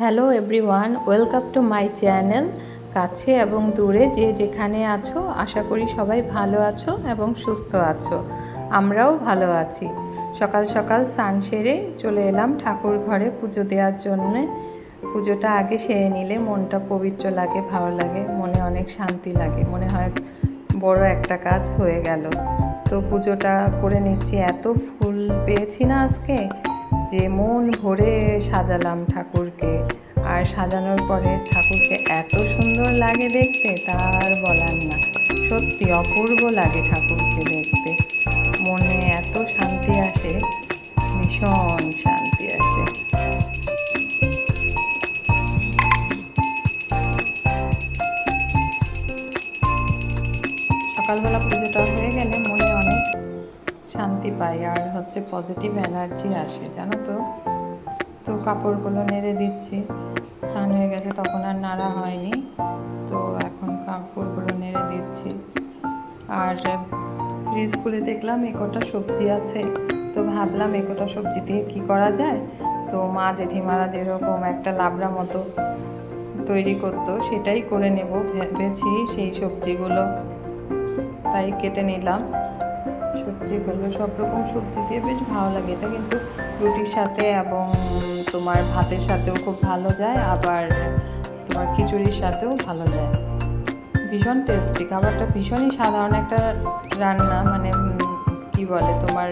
Hello everyone, welcome to my channel কাছে এবং দূরে যে যেখানে আছো, আশা করি সবাই ভালো আছো এবং সুস্থ আছো। আমরাও ভালো আছি। সকাল সকাল স্নান সেরে চলে এলাম ঠাকুর ঘরে পুজো দেওয়ার জন্যে। পুজোটা আগে সেরে নিলে মনটা পবিত্র লাগে, ভালো লাগে, মনে অনেক শান্তি লাগে, মনে হয় বড় একটা কাজ হয়ে গেল। তো পুজোটা করে নিচ্ছি। এত ফুল পেয়েছি না আজকে। যে মন ভরে সাজালাম ঠাকুরকে। আর সাজানোর পরে ঠাকুরকে এত সুন্দর লাগে দেখতে, তার বলার না। সত্যি অপূর্ব লাগে ঠাকুরকে দেখতে। শান্তি পাই আর হচ্ছে পজিটিভ এনার্জি আসে, জানো তো? তো কাপড়গুলো নেড়ে দিচ্ছি। স্নান হয়ে গেছে, তখন আর নাড়া হয়নি। তো এখন কাপড়গুলো নেড়ে দিচ্ছি। আর ফ্রিজ খুলে দেখলাম একটা সবজি আছে। তো ভাবলাম একটা সবজি দিয়ে কী করা যায়? তো মা জেঠিমারা যেরকম একটা লাবড়া মতো তৈরি করতো, সেটাই করে নেব ভেবেছি সেই সবজিগুলো। তাই কেটে নিলাম। সবজিগুলো সব রকম সবজি দিয়ে বেশ ভালো লাগে। এটা কিন্তু রুটির সাথে এবং তোমার ভাতের সাথেও খুব ভালো যায়, আবার তোমার খিচুড়ির সাথেও ভালো যায়। ভীষণ টেস্টি খাবারটা ভীষণই সাধারণ একটা রান্না মানে কি বলে, তোমার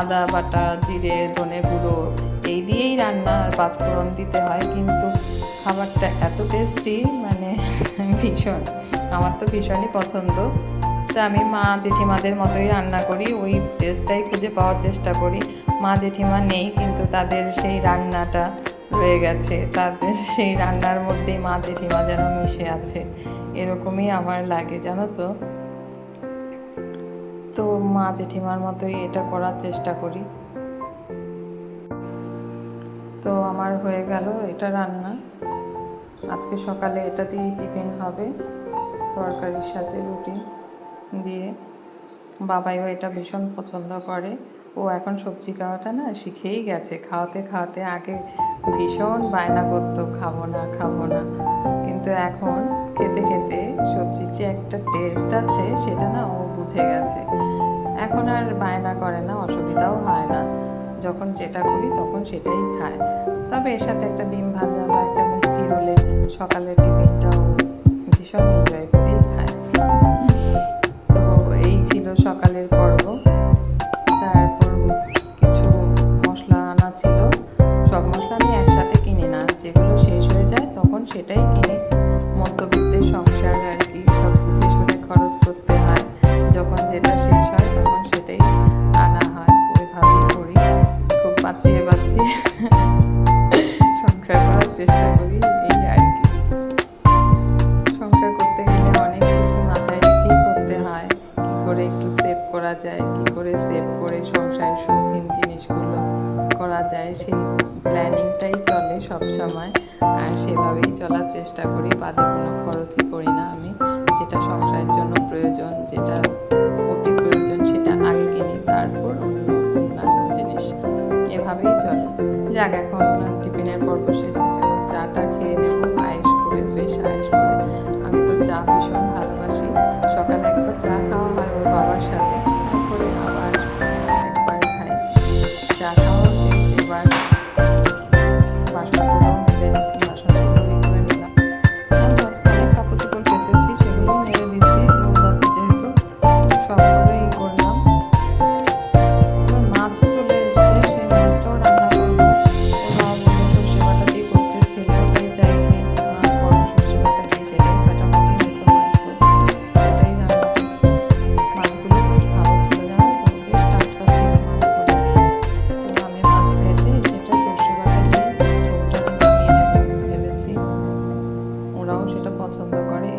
আদা, বাটা, জিরে, ধনে গুঁড়ো, এই দিয়েই রান্না আর পাঁচফোড়ন দিতে হয়, কিন্তু খাবারটা এত টেস্টি মানে ভীষণ, আমার তো ভীষণই পছন্দ। তো আমি মা, জেঠিমাদের মতোই রান্না করি। ওই টেস্টটাই খুঁজে পাওয়ার চেষ্টা করি। মা, জেঠিমা নেই, কিন্তু তাদের সেই রান্নাটা রয়ে গেছে। তাদের সেই রান্নার মধ্যেই মা, জেঠিমা যেন মিশে আছে। এরকমই আমার লাগে, জানো তো। তো মা, জেঠিমার মতোই এটা করার চেষ্টা করি। তো আমার হয়ে গেল এটা রান্না। আজকে সকালে এটা দিয়েই টিফিন হবে, তরকারির সাথে রুটি। দিয়ে বাবাইও এটা ভীষণ পছন্দ করে। ও এখন সবজি খাওয়াটা না শিখেই গেছে। খাওয়াতে খাওয়াতে আগে ভীষণ বায়না করতো, খাব না খাব না। কিন্তু এখন খেতে খেতে সবজির যে একটা টেস্ট আছে, সেটা না ও বুঝে গেছে। এখন আর বায়না করে না, অসুবিধাও হয় না। যখন যেটা করি তখন সেটাই খায়। তবে এর সাথে একটা ডিম ভাজা বা একটা মিষ্টি হলে সকালের টিফিনটাও ভীষণ এনজয় সকালের পর্ব। প্ল্যানিংটাই চলে সব সময়। আর সেভাবেই চলার চেষ্টা করি, বাদে কোনো খরচই করি না আমি। যেটা সংসারের জন্য প্রয়োজন, যেটা অতি প্রয়োজন, সেটা আগে কিনি, তারপর অন্য জিনিস। এভাবেই চলে। যাক, এখন টিফিনের পর এখন চাটা খেয়ে নেব আয়েস করে বেশ আয়েস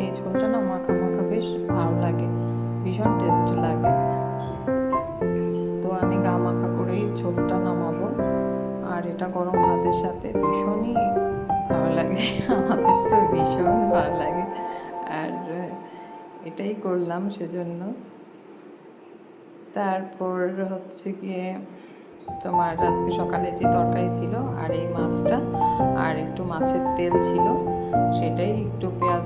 এই ঝোলটা না মাখা মাখা বেশ ভালো লাগে, ভীষণ টেস্ট লাগে। তো আমি গা মাখা করেই ঝোলটা নামাবো, আর এটা গরম ভাতের সাথে ভীষণই ভালো লাগে, আমাদের তো ভীষণ ভালো লাগে। আর এটাই করলাম সেজন্য। তারপর হচ্ছে গিয়ে তোমার আজকে সকালে যে তরকারি ছিল আর এই মাছটা, আর একটু মাছের তেল ছিল, সেটাই একটু পেঁয়াজ